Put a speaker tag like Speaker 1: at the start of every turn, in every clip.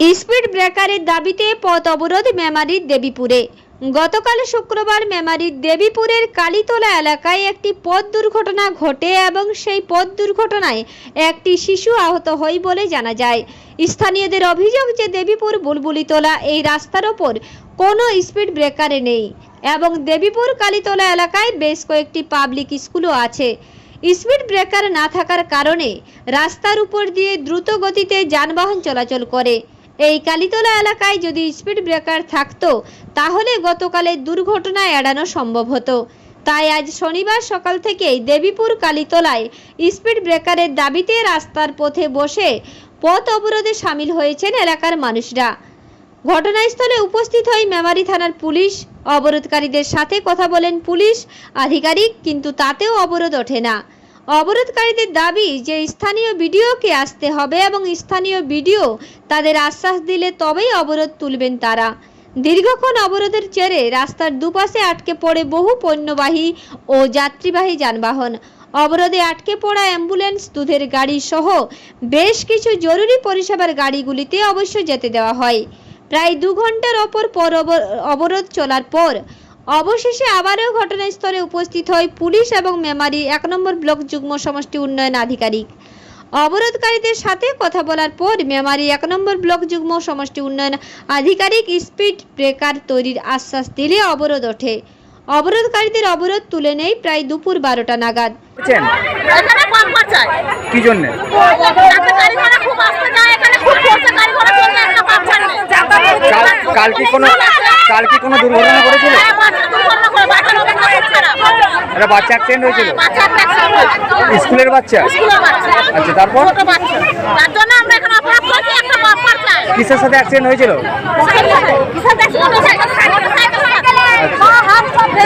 Speaker 1: Speed ব্রেকারের দাবিতে পথ অবরোধ মেমারির দেবীপুরে। গতকাল শুক্রবার মেমারির দেবীপুরের কালীতলা এলাকায় একটি পথ দুর্ঘটনা ঘটে এবং সেই পথ দুর্ঘটনায় একটি শিশু আহত হয় বলে জানা যায়। স্থানীয়দের অভিযোগ যে দেবীপুর বুলবুলিতলা এই রাস্তার ওপর কোনো স্পিড ব্রেকারে নেই এবং দেবীপুর কালীতলা এলাকায় বেশ কয়েকটি পাবলিক স্কুলও আছে। স্পিড ব্রেকার না থাকার কারণে রাস্তার উপর দিয়ে দ্রুত গতিতে যানবাহন চলাচল করে। এই কালীতলা এলাকায় যদি স্পিড ব্রেকার থাকতো, তাহলে গতকালের দুর্ঘটনা এড়ানো সম্ভব হতো। তাই আজ শনিবার সকাল থেকেই দেবীপুর কালীতলায় স্পিড ব্রেকারের দাবিতে রাস্তার পথে বসে পথ অবরোধে সামিল হয়েছেন এলাকার মানুষরা। ঘটনাস্থলে উপস্থিত হয় মেমারি থানার পুলিশ, অবরোধকারীদের সাথে কথা বলেন পুলিশ, আধিকারিক, কিন্তু তাতেও অবরোধ ওঠে না। অবরোধকারীদের দাবি যে স্থানীয় বিডিওকে আসতে হবে এবং স্থানীয় বিডিও তাদের আশ্বাস দিলে তবেই অবরোধ তুলবেন তারা। দীর্ঘক্ষণ অবরোধের জেরে রাস্তার দুপাশে আটকে পড়ে বহু পণ্যবাহী ও যাত্রীবাহী যানবাহন। অবরোধে আটকে পড়া অ্যাম্বুলেন্স, দুধের গাড়ি সহ বেশ কিছু জরুরি পরিষেবার গাড়িগুলিতে অবশ্য যেতে দেওয়া হয়। প্রায় দু ঘণ্টার অপর পর অব- অবরোধ চলার পর অবশেষে আবারও ঘটনাস্থলে উপস্থিত হয় পুলিশ এবং মেমারি এক নম্বর ব্লক যুগ্ম সমষ্টি উন্নয়ন আধিকারিক। অবরোধকারীদের সাথে কথা বলার পর মেমারি এক নম্বর ব্লক যুগ্ম সমষ্টি উন্নয়ন আধিকারিক স্পিড ব্রেকার তৈরির আশ্বাস দিলে অবরোধ ওঠে। অবরোধকারীদের অবরোধ তুলে নেই প্রায় দুপুর বারোটা নাগাদ।
Speaker 2: কি জন্য? কাল কি কোনো কাল কি কোনো দুর্ঘটনা করেছিল
Speaker 3: হ্যাঁ।
Speaker 2: একটা বাচ্চা অ্যাক্সিডেন্ট হয়েছিল। স্কুলের বাচ্চা আচ্ছা তারপর। কিসের সাথে অ্যাক্সিডেন্ট হয়েছিল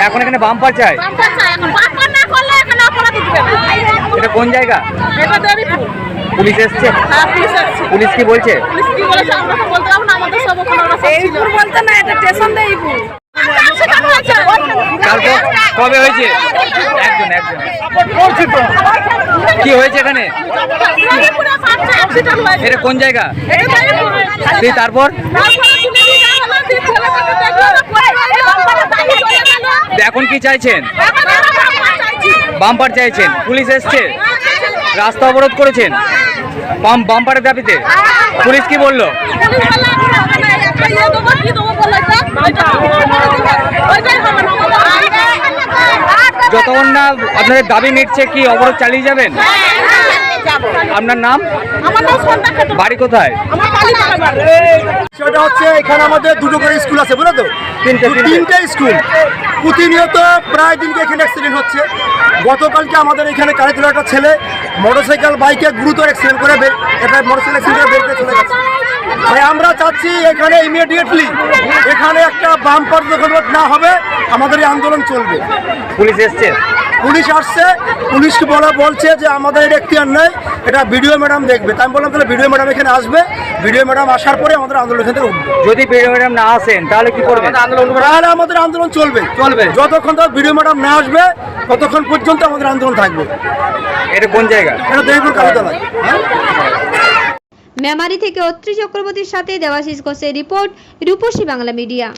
Speaker 2: এখন এখানে বাম্পার চাই। এটা কোন জায়গা। পুলিশ এসছে?
Speaker 3: হ্যাঁ, পুলিশ
Speaker 2: কি বলছে?
Speaker 3: পুলিশ কি বলেছে? আমরা তো বলতে না, আমাদের সব ওখানে ওরা সব ছিল।
Speaker 4: বলতে না এটা স্টেশন দেইপুর
Speaker 3: accident
Speaker 2: কবে হয়েছে? একজন একজন। কি হয়েছে এখানে। এটা কোন জায়গা? দিয়ে তারপর। এখন কি চাইছেন।
Speaker 3: বাম্পার
Speaker 2: চাইছেন। পুলিশ এসছে? রাস্তা অবরোধ করেছেন। বাম বাম্পারের দাবিতে। পুলিশ কি বলল। যতক্ষণ না আপনাদের দাবি মিটছে কি অবরোধ চালিয়ে যাবেন?
Speaker 3: যাব।
Speaker 2: আপনার নাম?
Speaker 3: আমার নাম সন্ধ্যা
Speaker 2: বাড়ি কোথায়?
Speaker 3: আমার কালীতলা বাড়ি।
Speaker 5: সেটা হচ্ছে এখানে আমাদের দুটো করে স্কুল আছে বুঝলো তো?
Speaker 2: তিনটে, তিনটে।
Speaker 5: স্কুল। প্রতিনিয়ত প্রায় দিনকে এখানে অ্যাক্সিডেন্ট হচ্ছে। গতকালকে আমাদের এখানে কালীতলা একটা ছেলে মোটরসাইকেল বাইকে গুরুতর অ্যাক্সিডেন্ট করে বের এটা মোটরসাইকেল অ্যাক্সিডেন্ট করে বের করে চলে গেছে। তাই আমরা চাচ্ছি এখানে ইমিডিয়েটলি এখানে একটা বাম্পার যখন না হবে আমাদের এই আন্দোলন চলবে।
Speaker 2: পুলিশ এসছে?
Speaker 5: পুলিশ আসছে। পুলিশকে বলা বলছে যে আমাদের এখতিয়ার নেই। এটা বিডিও ম্যাডাম দেখবে। তাই আমি বললাম তাহলে বিডিও ম্যাডাম এখানে আসবে। বিডিও ম্যাডাম আসার পরে আমাদের আন্দোলন এখান থেকে উঠবে।
Speaker 2: যদি ম্যাডাম না আসেন তাহলে কি করবেন?
Speaker 5: তাহলে আমাদের আন্দোলন চলবে।
Speaker 2: চলবে।
Speaker 5: যতক্ষণ তক ভিডিও ম্যাডাম না আসবে ততক্ষণ পর্যন্ত আমাদের আন্দোলন থাকবে।
Speaker 2: এটা কোন জায়গা?
Speaker 5: এটা দেবীপুর কালীতলায়।
Speaker 1: মেমারি থেকে অত্রি চক্রবর্তীর সাথে দেবাশিস ঘোষের রিপোর্ট রূপসী বাংলা মিডিয়া।